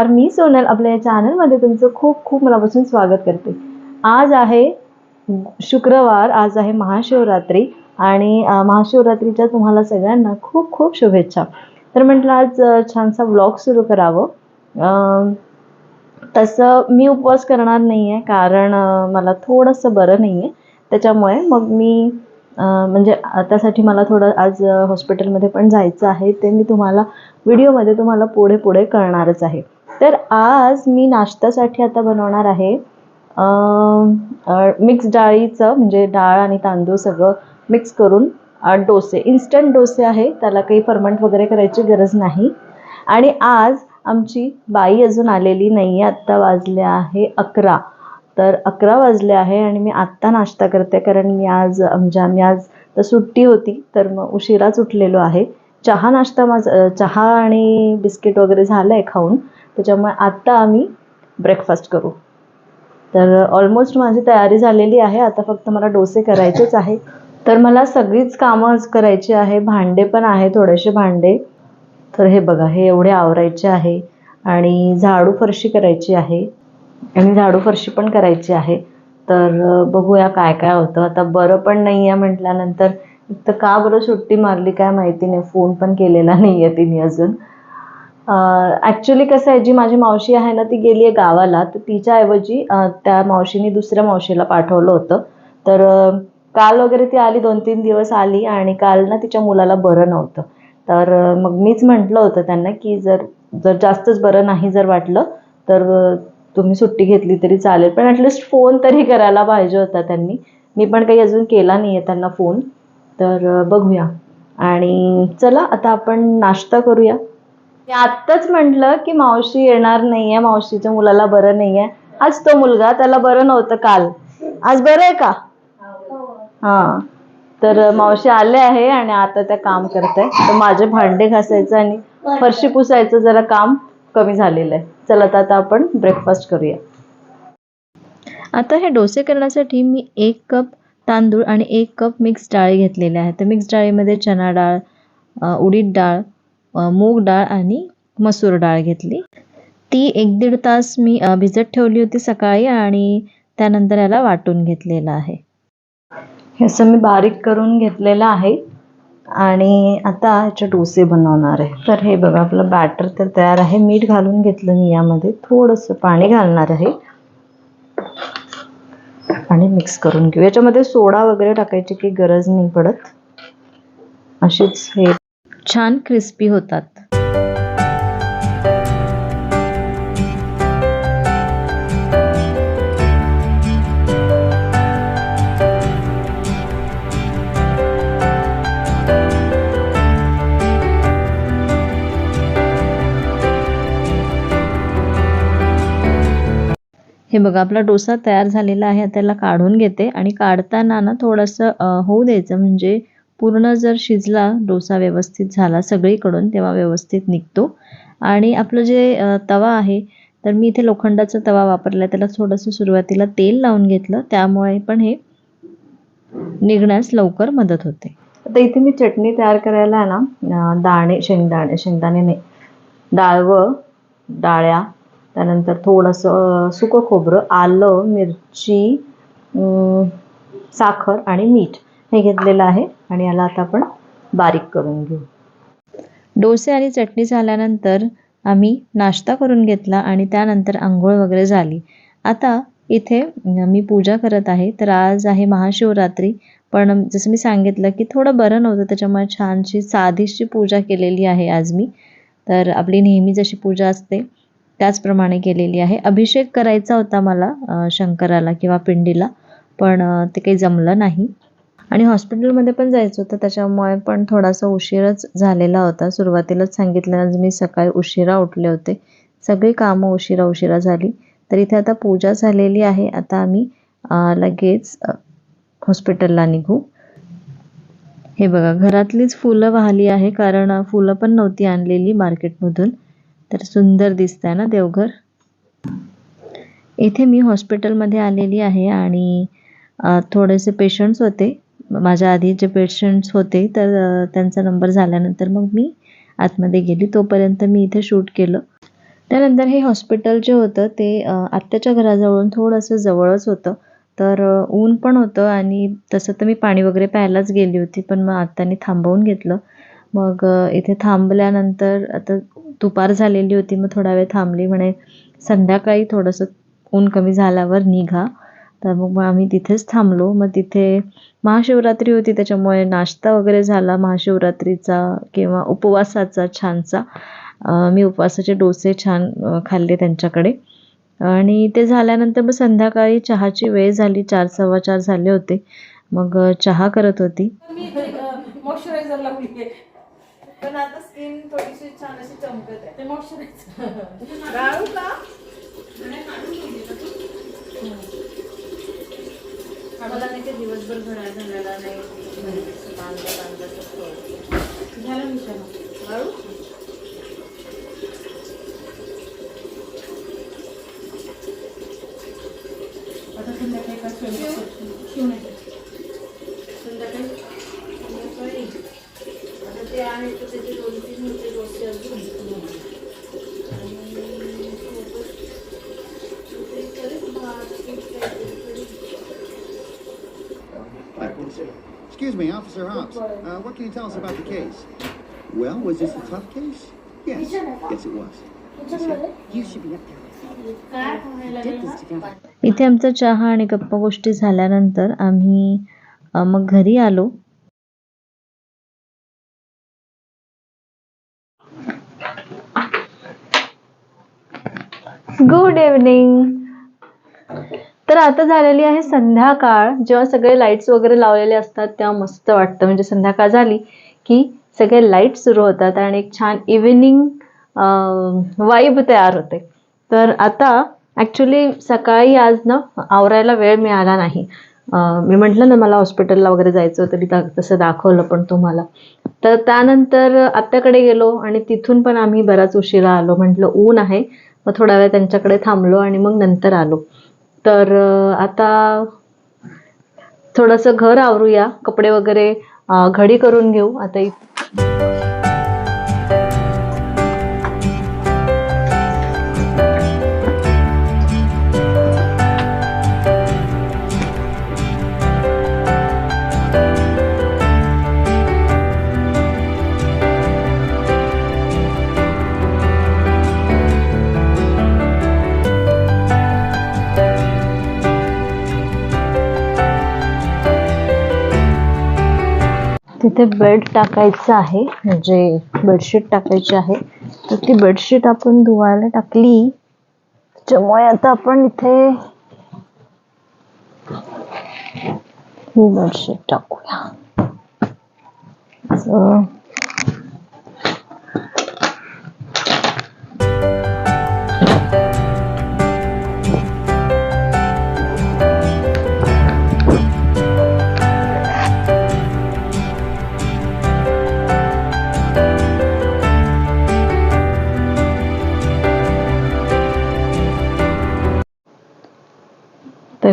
नमस्कार मी सोनल. आपल्या या चॅनलमध्ये तुमचं खूप खूप मनापासून स्वागत करते. आज आहे शुक्रवार आज आहे महाशिवरात्री आणि महाशिवरात्रीच्या तुम्हाला सगळ्यांना खूप खूप शुभेच्छा. तर म्हटलं आज छानसा व्लॉग सुरू करावं. तसं मी उपवास करणार नाही आहे कारण मला थोडंसं बरं नाही आहे त्याच्यामुळे मग मी म्हणजे त्यासाठी मला थोडं आज हॉस्पिटलमध्ये पण जायचं आहे. ते मी तुम्हाला व्हिडिओमध्ये तुम्हाला पुढे पुढे कळणारच आहे. तर आज मी नाश्त्यासाठी आता बनवणार आहे मिक्स डाळीचं म्हणजे डाळ आणि तांदूळ सगळं मिक्स करून डोसे इन्स्टंट डोसे आहे त्याला काही फर्मंट वगैरे करायची गरज नाही. आणि आज आमची बाई अजून आलेली नाही आहे आत्ता वाजले आहे अकरा. तर अकरा वाजले आहे आणि मी आत्ता नाश्ता करते कारण मी आज आमच्या आम्ही आज तर सुट्टी होती तर मग उशिराच उठलेलो आहे. चहा नाश्ता माझा चहा आणि बिस्किट वगैरे झालं आहे खाऊन. त्याच्यामुळे आत्ता आम्ही ब्रेकफास्ट करू. तर ऑलमोस्ट माझी तयारी झालेली आहे. आता फक्त मला डोसे करायचेच आहे तर मला सगळीच कामं आज करायची आहे. भांडे पण आहे थोडेसे भांडे. तर हे बघा हे एवढे आवरायचे आहे. आणि झाडू फरशी करायची आहे. आणि झाडू फरशी पण करायची आहे. तर बघूया काय काय होतं. आता बरं पण नाही आहे म्हटल्यानंतर. तर का बरं सुट्टी मारली काय माहिती नाही. फोन पण केलेला नाही आहे तिने अजून. ॲक्च्युली कसं आहे जी माझी मावशी आहे ना ती गेली आहे गावाला. तर तिच्याऐवजी त्या मावशीने दुसऱ्या मावशीला पाठवलं होतं. तर काल वगैरे ती आली दोन तीन दिवस आली आणि काल ना तिच्या मुलाला बरं नव्हतं. तर मग मीच म्हटलं होतं त्यांना की जर जर जास्तच बरं नाही जर वाटलं तर तुम्ही सुट्टी घेतली तरी चालेल. पण ॲटलिस्ट फोन तरी करायला पाहिजे होता त्यांनी. मी पण काही अजून केला नाही आहे त्यांना फोन तर बघूया. आणि चला आता आपण नाश्ता करूया. मी आत्ताच म्हटलं की मावशी येणार नाहीये मावशीच्या मुलाला बरं नाहीये. आज तो मुलगा त्याला बरं नव्हतं काल. आज बरं आहे का? हा. तर मावशी आले आहे आणि आता त्या काम करते तर माझे भांडे घासायचं आणि फरशी पुसायचं जरा काम कमी झालेलं आहे. चला तर आता आपण ब्रेकफास्ट करूया. आता हे डोसे करण्यासाठी मी एक कप तांदूळ आणि एक कप मिक्स डाळी घेतलेली आहेत तर मिक्स डाळीमध्ये चना डाळ उडीद डाळ मूग डाळ आणि मसूर डाळ घेतली. ती एक दीड तास मी भिजत ठेवली होती सकाळी आणि त्यानंतर याला वाटून घेतलेलं आहे. हे असं मी बारीक करून घेतलेलं आहे आणि आता ह्याचे डोसे बनवणार आहे. तर हे बघा आपलं बॅटर तर तयार आहे. मीठ घालून घेतलं मी यामध्ये. थोडंसं पाणी घालणार आहे. आणि मिक्स करून घेऊ. याच्यामध्ये सोडा वगैरे टाकायची काही गरज नाही पडत. अशीच हे छान क्रिस्पी होतात. हे बघा आपला डोसा तयार झालेला आहे. त्याला काढून घेते आणि काढताना ना थोडंसं होऊ द्यायचं. म्हणजे पूर्ण जर शिजला डोसा व्यवस्थित झाला सगळीकडून तेव्हा व्यवस्थित निघतो. आणि आपलं जे तवा आहे तर मी इथे लोखंडाचा तवा वापरला त्याला थोडंसं सुरुवातीला तेल लावून घेतलं. त्यामुळे पण हे निघण्यास लवकर मदत होते. आता इथे मी चटणी तयार करायला आहे ना दाणे शेंगदाणे शेंगदाणे नाही. डाळवं डाळ्या त्यानंतर थोडंसं सुकं खोबरं आलं मिरची साखर आणि मीठ. हे घेतलेलं आहे आणि याला आता आपण बारीक करून घेऊ. डोसे आणि चटणी झाल्यानंतर आम्ही नाश्ता करून घेतला आणि त्यानंतर आंघोळ वगैरे झाली. आता इथे मी पूजा करत आहे. तर आज आहे महाशिवरात्री. पण जसं मी सांगितलं की थोडं बरं नव्हतं. त्याच्यामुळे छानशी साधीशी पूजा केलेली आहे आज मी. तर आपली नेहमी जशी पूजा असते त्याचप्रमाणे केलेली आहे. अभिषेक करायचा होता मला शंकराला किंवा पिंडीला. पण ते काही जमलं नाही. आणि हॉस्पिटलमध्ये पण जायचं होतं त्याच्यामुळे पण थोडासा उशीरच झालेला होता. सुरुवातीलाच सांगितलं आज मी सकाळी उशिरा उठले होते. सगळी कामं उशिरा उशिरा झाली. तर इथे आता पूजा झालेली आहे. आता आम्ही लगेच हॉस्पिटलला निघू. हे बघा घरातलीच फुलं वाहली आहे कारण फुलं पण नव्हती आणलेली मार्केटमधून. तर सुंदर दिसत आहे ना देवघर? इथे मी हॉस्पिटलमध्ये आलेली आहे आणि थोडेसे पेशंट्स होते. माझ्या आधी जे पेशंट्स होते तर त्यांचा नंबर झाल्यानंतर मग मी आतमध्ये गेली. तोपर्यंत मी इथे शूट केलं. त्यानंतर हे हॉस्पिटल जे होतं ते आत्याच्या घराजवळून थोडंसं जवळच होतं. तर ऊन पण होतं आणि तसं तर मी पाणी वगैरे प्यायलाच गेली होती पण मग आत्याने थांबवून घेतलं. मग इथे थांबल्यानंतर आता दुपार झालेली होती मग थोडा वेळ थांबली. म्हणे संध्याकाळी थोडंसं ऊन कमी झाल्यावर निघा. तर मग मग आम्ही तिथेच थांबलो. मग तिथे महाशिवरात्री होती त्याच्यामुळे नाश्ता वगैरे झाला महाशिवरात्रीचा किंवा उपवासाचा छानसा. मी उपवासाचे डोसे छान खाल्ले त्यांच्याकडे. आणि ते झाल्यानंतर मग संध्याकाळी चहाची वेळ झाली चार सव्वा चार झाले होते. मग चहा करत होती. मी मॉइश्चरायझर लावली पण आता स्किन थोडीशी छान अशी चमकत आहे. ते मॉइश्चरायझर का? मला नाही ते दिवसभर घड्याळ झालेला नाही. झालं मिशाला? गाळू आता संध्याकाळी काय स्वयंपाक शिवून संध्याकाळी संध्याकाळी आता ते आहे तर त्याचे दोन तीन होते रोजचे अजून आणि सोबत ते करेल भात तूप काहीतरी करेल. Excuse me, Officer Hobbs. Uh, what can you tell us about the case? Well, was this a tough case? Yes. Yes, it was. You should be up there. इथे आमचा चहा आणि गप्पा गोष्टी झाल्यानंतर आम्ही मग घरी आलो गुड इव्हनिंग तर आता झालेली आहे संध्याकाळ. जेव्हा सगळे लाईट्स वगैरे लावलेले असतात तेव्हा मस्त वाटतं. म्हणजे संध्याकाळ झाली की सगळे लाइट सुरू होतात आणि एक छान इव्हिनिंग वाईब तयार होते. तर आता ॲक्च्युली सकाळी आज ना आवरायला वेळ मिळाला नाही. मी म्हटलं ना मला हॉस्पिटलला वगैरे जायचं होतं मी दा- तसं दाखवलं पण तुम्हाला. तर त्यानंतर आत्याकडे गेलो आणि तिथून पण आम्ही बराच उशिरा आलो. म्हटलं ऊन आहे मग थोडा वेळ त्यांच्याकडे थांबलो आणि मग नंतर आलो. तर आता थोडंसं घर आवरूया. कपडे वगैरे घडी करून घेऊ. आता तिथे बेड टाकायचं आहे. म्हणजे बेडशीट टाकायची आहे. तर ती बेडशीट आपण धुवायला टाकली. त्याच्यामुळे आता आपण इथे ही बेडशीट टाकूया.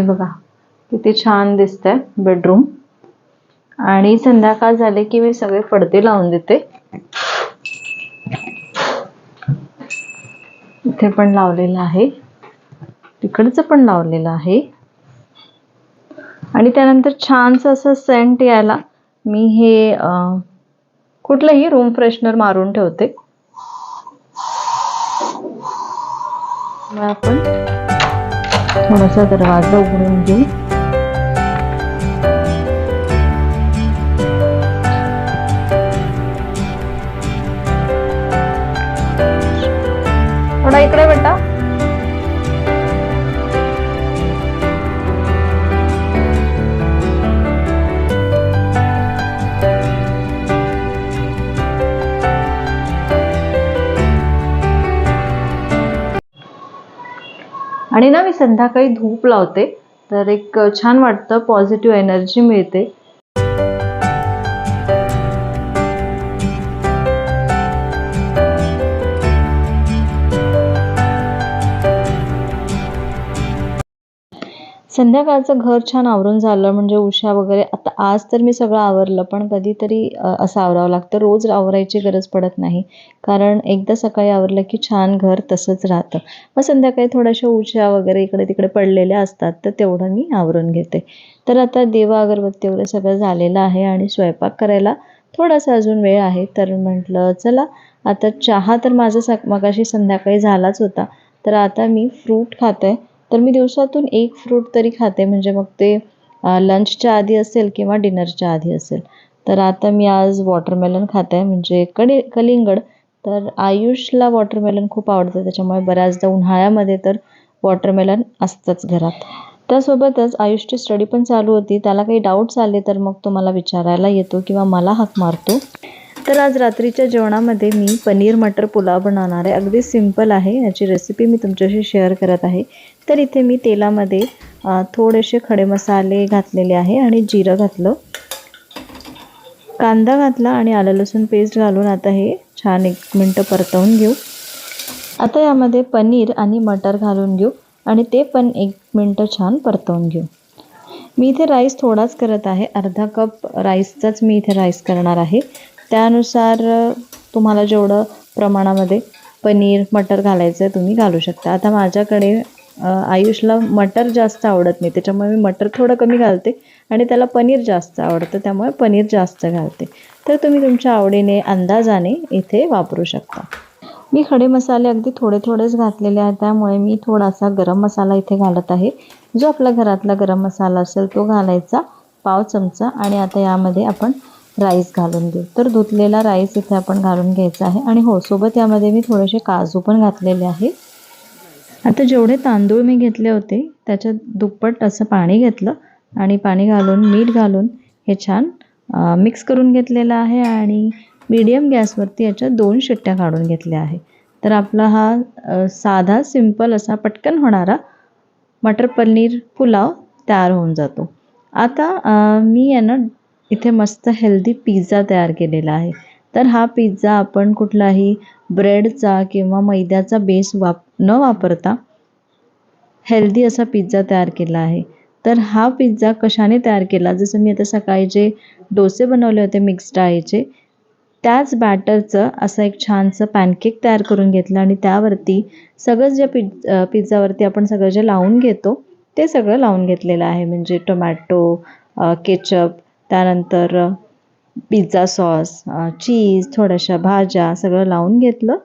हे बघा. किती छान दिसतंय बेडरूम आणि संध्याकाळ झाले की मी सगळे पडदे लावून देते. इथे पण लावलेलं आहे. तिकडचं पण लावलेलं आहे. आणि त्यानंतर छानसं असं सेंट यायला मी हे कुठलंही रूम फ्रेशनर मारून ठेवते. आपण थोडासा दरवाजा उघडून घेऊ थोडा इकडे बेटा आणि ना मी संध्याकाळी धूप लावते तर एक छान वाटतं पॉझिटिव्ह एनर्जी मिळते. संध्याकाळचं घर छान आवरून झालं म्हणजे उशा वगैरे. आता आज तर मी सगळं आवरलं पण कधीतरी असं आवरावं लागतं. रोज आवरायची गरज पडत नाही. कारण एकदा सकाळी आवरलं की छान घर तसंच राहतं. मग संध्याकाळी थोड्याशा उशा वगैरे इकडे तिकडे पडलेल्या असतात तर तेवढं मी आवरून घेते. तर आता देवा अगरबत्ती वगैरे सगळं झालेलं आहे आणि स्वयंपाक करायला थोडासा अजून वेळ आहे. तर म्हटलं चला आता चहा तर माझा सक मगाशी संध्याकाळी झालाच होता. तर आता मी फ्रूट खाते तर मी दिवसातून एक फ्रूट तरी खाते. म्हणजे मग ते लंचच्या आधी असेल किंवा डिनरच्या आधी असेल. तर आता मी आज वॉटरमेलन खाते. आहे म्हणजे कडी कलिंगड. तर आयुषला वॉटरमेलन खूप आवडतं. त्याच्यामुळे बऱ्याचदा उन्हाळ्यामध्ये तर वॉटरमेलन असतंच घरात. त्यासोबतच आयुषची स्टडी पण चालू होती. त्याला काही डाऊट्स आले तर मग तो मला विचारायला येतो किंवा मला हाक मारतो. तर आज रात्रीच्या जेवणामध्ये मी पनीर मटर पुलाव बनवणार आहे. अगदी सिंपल आहे. याची रेसिपी मी तुमच्याशी शेअर करत आहे. तर इथे मी तेलामध्ये थोडेसे खडे मसाले घातलेले आहे आणि जिरं घातलं. कांदा घातला आणि आलं लसूण पेस्ट घालून आता हे छान एक मिनटं परतवून घेऊ. आता यामध्ये पनीर आणि मटर घालून घेऊ. आणि ते पण एक मिनटं छान परतवून घेऊ. मी इथे राईस थोडाच करत आहे. अर्धा कप राईसचाच मी इथे राईस करणार आहे. त्यानुसार तुम्हाला जेवढं प्रमाणामध्ये पनीर मटर घालायचं आहे तुम्ही घालू शकता. आता माझ्याकडे आयुषला मटर जास्त आवडत नाही. त्याच्यामुळे मी मटर थोडं कमी घालते आणि त्याला पनीर जास्त आवडतं. त्यामुळे पनीर जास्त घालते. तर तुम्ही तुमच्या आवडीने अंदाजाने इथे वापरू शकता. मी खडे मसाले अगदी थोडे थोडेच घातलेले आहेत. त्यामुळे मी थोडासा गरम मसाला इथे घालत आहे. जो आपला घरातला गरम मसाला असेल तो घालायचा पाव चमचा आणि आता यामध्ये आपण राईस घालून देऊ. तर धुतलेला राईस इथे आपण घालून घ्यायचा आहे आणि हो सोबत यामध्ये मी थोडेसे काजू पण घातलेले आहे. आता जेवढे तांदूळ मी घेतले होते त्याच्यात दुप्पट असं पाणी घेतलं आणि पाणी घालून मीठ घालून हे छान मिक्स करून घेतलेलं आहे आणि मीडियम गॅसवरती याच्या दोन शिट्ट्या काढून घेतल्या आहे. तर आपला हा साधा सिंपल असा पटकन होणारा मटर पनीर पुलाव तयार होऊन जातो. आता मी आहे ना इथे मस्त हेल्दी पिझ्झा तयार केलेला आहे. तर हा पिझ्झा आपण कुठलाही ब्रेडचा किंवा मैद्याचा बेस वाप न वापरता हेल्दी असा पिझ्झा तयार केला आहे. तर हा पिझ्झा कशाने तयार केला? जसं मी आता सकाळी जे डोसे बनवले होते मिक्स डाळीचे त्याच बॅटरचं असं एक छानसं पॅनकेक तयार करून घेतलं आणि त्यावरती सगळं जे पिझ पिझ्झावरती आपण सगळं जे लावून घेतो ते सगळं लावून घेतलेलं आहे. म्हणजे टोमॅटो केचप त्यानंतर पिझ्झा सॉस चीज थोड्याशा भाज्या सगळं लावून घेतलं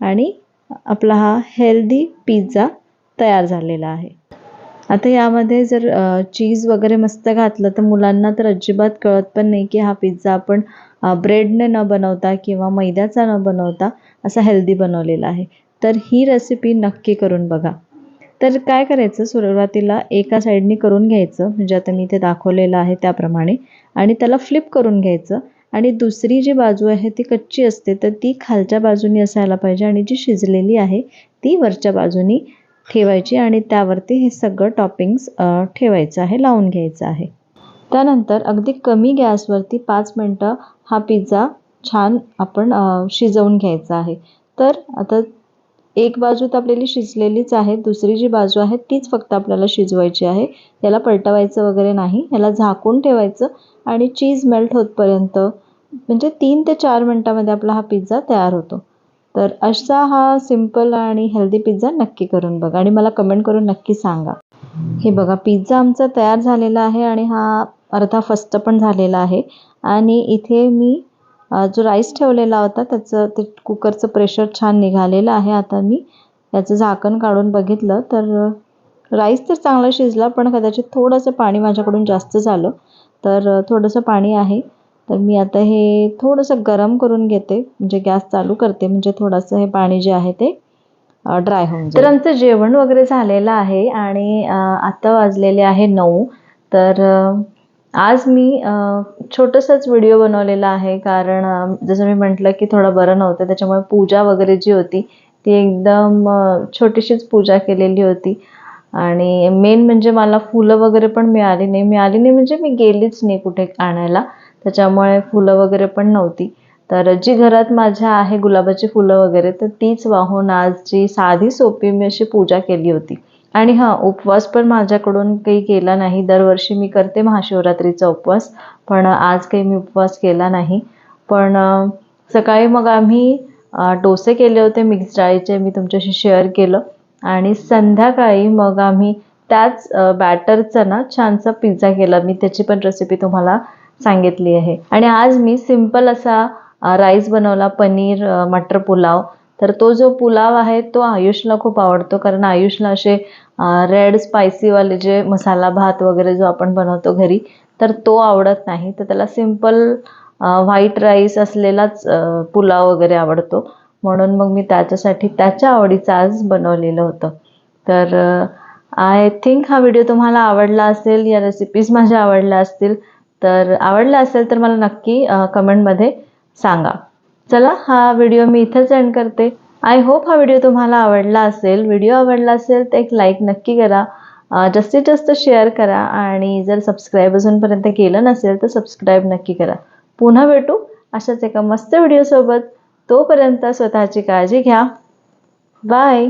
आणि आपला हा हेल्दी पिझ्झा तयार झालेला आहे. आता यामध्ये जर चीज वगैरे मस्त घातलं तर मुलांना तर अजिबात कळत पण नाही की हा पिझ्झा आपण ब्रेडने न बनवता किंवा मैद्याचा न बनवता असा हेल्दी बनवलेला आहे. तर ही रेसिपी नक्की करून बघा. तर काय करायचं? सुरुवातीला एका साईडनी करून घ्यायचं. म्हणजे आता मी इथे दाखवलेलं आहे त्याप्रमाणे. आणि त्याला फ्लिप करून घ्यायचं. आणि दुसरी जी बाजू आहे ती कच्ची असते तर ती खालच्या बाजूनी असायला पाहिजे आणि जी शिजलेली आहे ती वरच्या बाजूनी ठेवायची आणि त्यावरती हे सगळं टॉपिंग्स ठेवायचं आहे लावून घ्यायचं आहे. त्यानंतर अगदी कमी गॅसवरती पाच मिनटं हा पिझ्झा छान आपण शिजवून घ्यायचा आहे. तर आता एक बाजू तर आपल्याला शिजलेलीच आहे दुसरी जी बाजू आहे तीच फक्त आपल्याला शिजवायची आहे. याला पलटवायचं वगैरे नाही याला झाकून ठेवायचं आणि चीज मेल्ट होतपर्यंत म्हणजे तीन ते चार मिनटामध्ये आपला हा पिझ्झा तयार होतो. तर असा हा सिंपल आणि हेल्दी पिझ्झा नक्की करून बघा आणि मला कमेंट करून नक्की सांगा. हे बघा पिझ्झा आमचा तयार झालेला आहे आणि हा अर्धा फस्त पण झालेला आहे. आणि इथे मी जो राईस ठेवलेला होता त्याचं ते कुकरचं प्रेशर छान निघालेलं आहे. आता मी त्याचं झाकण काढून बघितलं तर राईस तर चांगला शिजला पण कदाचित थोडंसं पाणी माझ्याकडून जास्त झालं. तर थोडंसं पाणी आहे. तर मी आता हे थोडंसं गरम करून घेते. म्हणजे गॅस चालू करते. म्हणजे थोडंसं हे पाणी जे आहे ते ड्राय होऊन तर आमचं जेवण वगैरे झालेलं आहे. आणि आता वाजलेले आहे नऊ. तर आज मी छोटंसंच व्हिडिओ बनवलेला आहे कारण जसं मी म्हटलं की थोडं बरं नव्हतं त्याच्यामुळे पूजा वगैरे जी होती ती एकदम छोटीशीच पूजा केलेली होती. आणि मेन म्हणजे मला फुलं वगैरे पण मिळाली नाही. मिळाली नाही म्हणजे मी गेलीच नाही कुठे आणायला. त्याच्यामुळे फुलं वगैरे पण नव्हती. तर जी घरात माझ्या आहे गुलाबाची फुलं वगैरे तर तीच वाहून आज जी साधी सोपी मी अशी पूजा केली होती. आणि हां उपवास पण माझ्याकडून काही केला नाही. दरवर्षी मी करते महाशिवरात्रीचा उपवास पण आज काही मी उपवास केला नाही. पण सकाळी मग आम्ही डोसे केले होते मिक्स डाळीचे मी तुमच्याशी शेअर केलं. आणि संध्याकाळी मग आम्ही त्याच बॅटरचा ना छानसा पिझ्झा केला. मी त्याची पण रेसिपी तुम्हाला सांगितली आहे. आणि आज मी सिंपल असा राईस बनवला पनीर मटर पुलाव तर तो जो पुलाव आहे तो आयुषला खूप आवडतो कारण आयुषला असे रेड स्पायसीवाले जे मसाला भात वगैरे जो आपण बनवतो घरी तर तो आवडत नाही. तर त्याला सिंपल व्हाईट राईस असलेलाच पुलाव वगैरे आवडतो. म्हणून मग मी त्याच्यासाठी त्याच्या आवडीचं आज बनवलेलं होतं. तर आय थिंक हा व्हिडिओ तुम्हाला आवडला असेल या रेसिपीज माझ्या आवडल्या असतील तर आवडला असेल तर मला नक्की कमेंटमध्ये सांगा. चला हा व्हिडिओ मी इथंच एंड करते. आय होप हा व्हिडिओ तुम्हाला आवडला असेल. व्हिडिओ आवडला असेल तर एक लाईक नक्की करा. जास्तीत जास्त शेअर करा आणि जर सबस्क्राईब अजूनपर्यंत केलं नसेल तर सबस्क्राईब नक्की करा. पुन्हा भेटू अशाच एका मस्त व्हिडिओसोबत तोपर्यंत स्वतःची काळजी घ्या. बाय